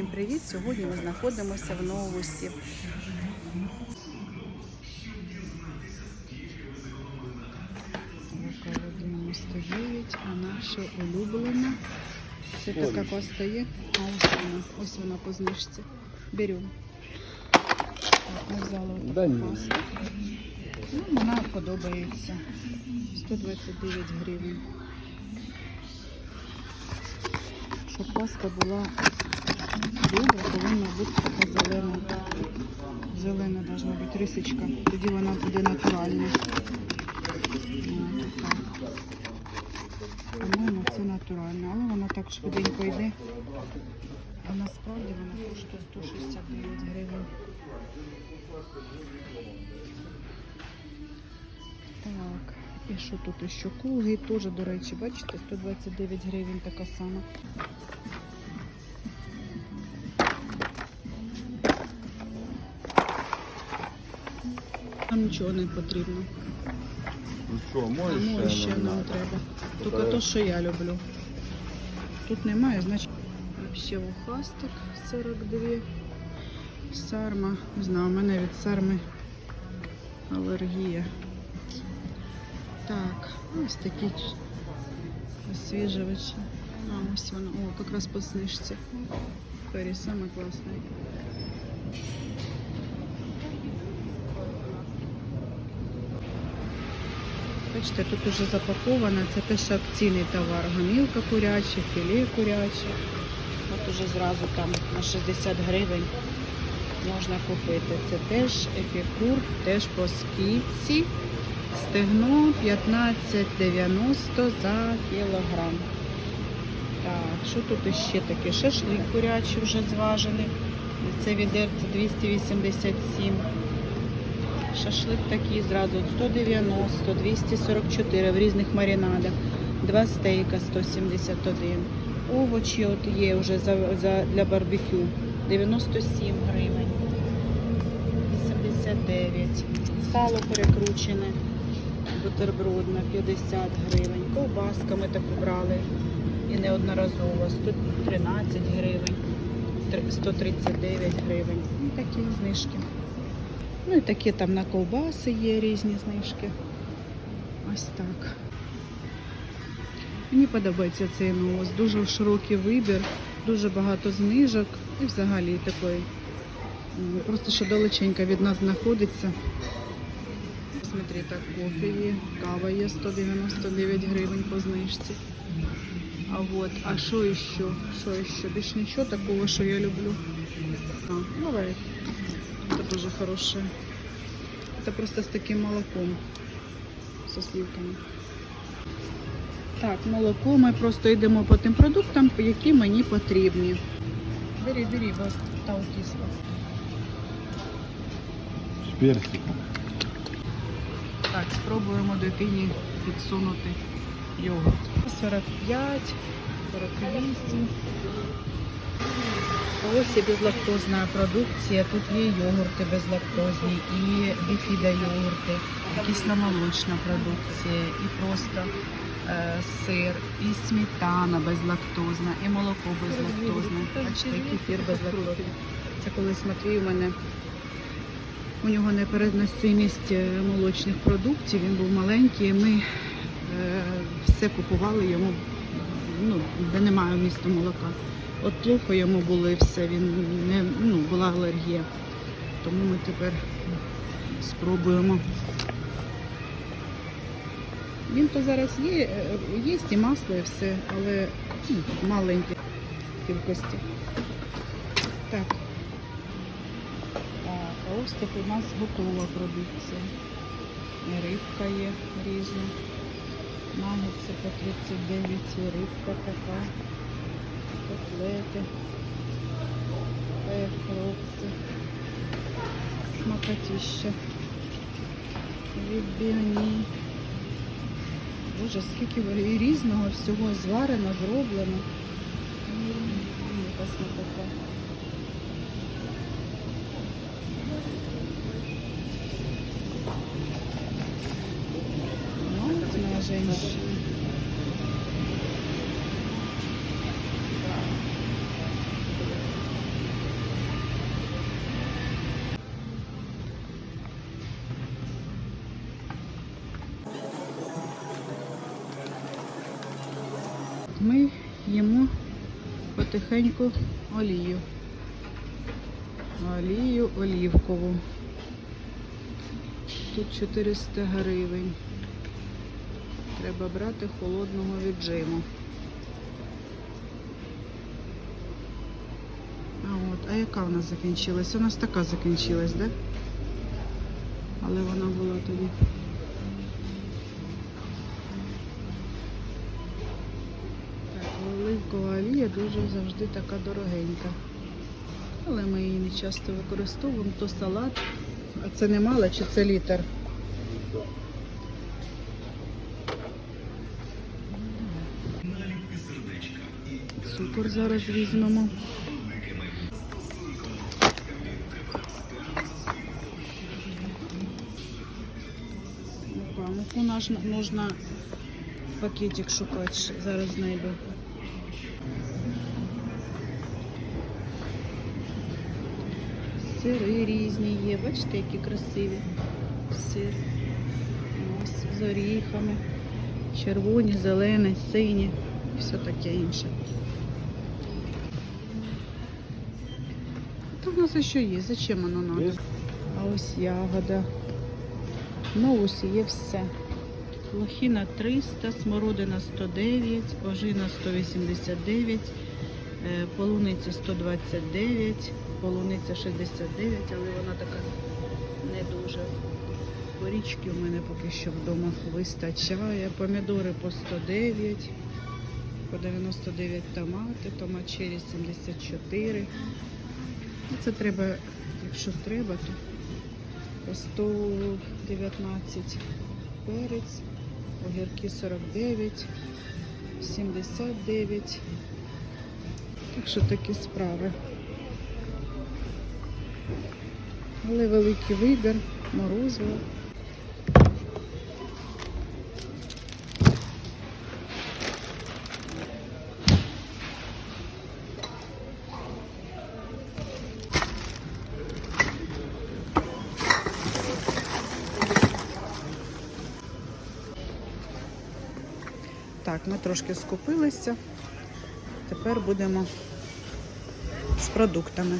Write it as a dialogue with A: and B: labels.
A: Всім привіт! Сьогодні ми знаходимося в Новусі. Около 99, а наша улюблена. Це така є. А ось вона, ось вона по знижці. Беремо. Так, ми
B: Да
A: пасту. Ну, вона подобається. 129 гривень. Щоб паста була добра, повинна бути така зелена. Зелена должна бути рисочка. Тоді вона буде натуральна. По-моєму, це натуральна, але вона так швиденько йде. А насправді вона коштує 169 гривень. Так, і що тут ще? Кулги теж, до речі, бачите, 129 гривень така сама. Нам нічого не потрібно.
B: Ну що,
A: ну ще
B: нам
A: треба. Тільки то, що я люблю. Тут немає, значить ще вухастик 42. Сарма. Не знаю, у мене від сарми алергія. Так, ось такі освіжувачі. А, ось воно. О, якраз по знижці. Фері, саме класне. Бачите, тут уже запаковано. Це теж акційний товар. Гомілка куряча, філе куряче. От уже зразу там на 60 гривень можна купити. Це теж епікур, теж по скидці. Стегно 15,90 за кілограм. Так, що тут іще таке? Шашлик курячий вже зважений. Це відерце 287. Шашлик такий зразу 190, 244 в різних маринадах. Два стейка 171. Овочі от є вже за, за, для барбекю 97 гривень. 89. Сало перекручене. Бутербродна 50 гривень. Ковбаска ми таку брали. І неодноразово. 113 гривень. 139 гривень. І такі знижки. Ну і такі там на ковбаси є різні знижки. Ось так. Мені подобається цей новос. Дуже широкий вибір, дуже багато знижок і взагалі такий. Просто що далеченько від нас знаходиться. Смотри, так, кофе є, кава є 199 гривень по знижці. А вот, а що іще? Що іще? Більш нічого такого, що я люблю. А, бывает. Это тоже хорошее. Это просто с таким молоком. Со сливками. Так, молоко. Ми просто йдемо по тим продуктам, які мені потрібні. Бери, бери, бо та кисло.
B: З персиком.
A: Так, спробуємо дитині підсунути йогурт. 45, 48. Ось і безлактозна продукція. Тут є йогурти безлактозні, і біфіда йогурти, кисломолочна продукція, і просто е, сир, і сметана безлактозна, і молоко безлактозне. Бачите, кефір безлактозний. Це колись Матвій у мене у нього непереносимість е, молочних продуктів, він був маленький. Ми е, все купували йому, ну, де немає вмісту молока. От плохо йому було все, він не, ну, була алергія. Тому ми тепер спробуємо. Він то зараз є, е, є і масло, і все, але ну, в маленькій кількості. Так. Так, а ось тут у нас готова продукція. Рибка є різна. Нагетси по 39, рибка така. Котлети. Фрукти. Смакотіща. Відбивні. Боже, скільки різного всього зварено, зроблено. Яка смакота. Мамина женщина. Потихеньку олію. Олію олівкову. Тут 400 гривень. Треба брати холодного віджиму. А от, а яка в нас закінчилась? У нас така закінчилась, да? Але вона була тоді. Оливкова олія дуже завжди така дорогенька. Але ми її не часто використовуємо. То салат. А це не мало чи це літр? Цукор зараз візьмемо. Муку можна пакетик шукати. Зараз знайду. Сири різні є. Бачите, які красиві. Сир. Ось з оріхами. Червоні, зелені, сині. і Все таке інше. Та в нас ще є. Зачем воно?
B: Є.
A: А ось ягода. Ну, ось є все. Лохіна 300, смородина 109, ожина 189, е, полуниця 129, полуниця 69, але вона така не дуже. Горічки у мене поки що вдома вистачає. Помідори по 109, по 99 томати, томат черрі 74. Ну, Це треба, якщо треба, то по 119 перець, огірки 49, 79. Так що такі справи. Але великий вибір, морозиво. Так, ми трошки скупилися. Тепер будемо з продуктами.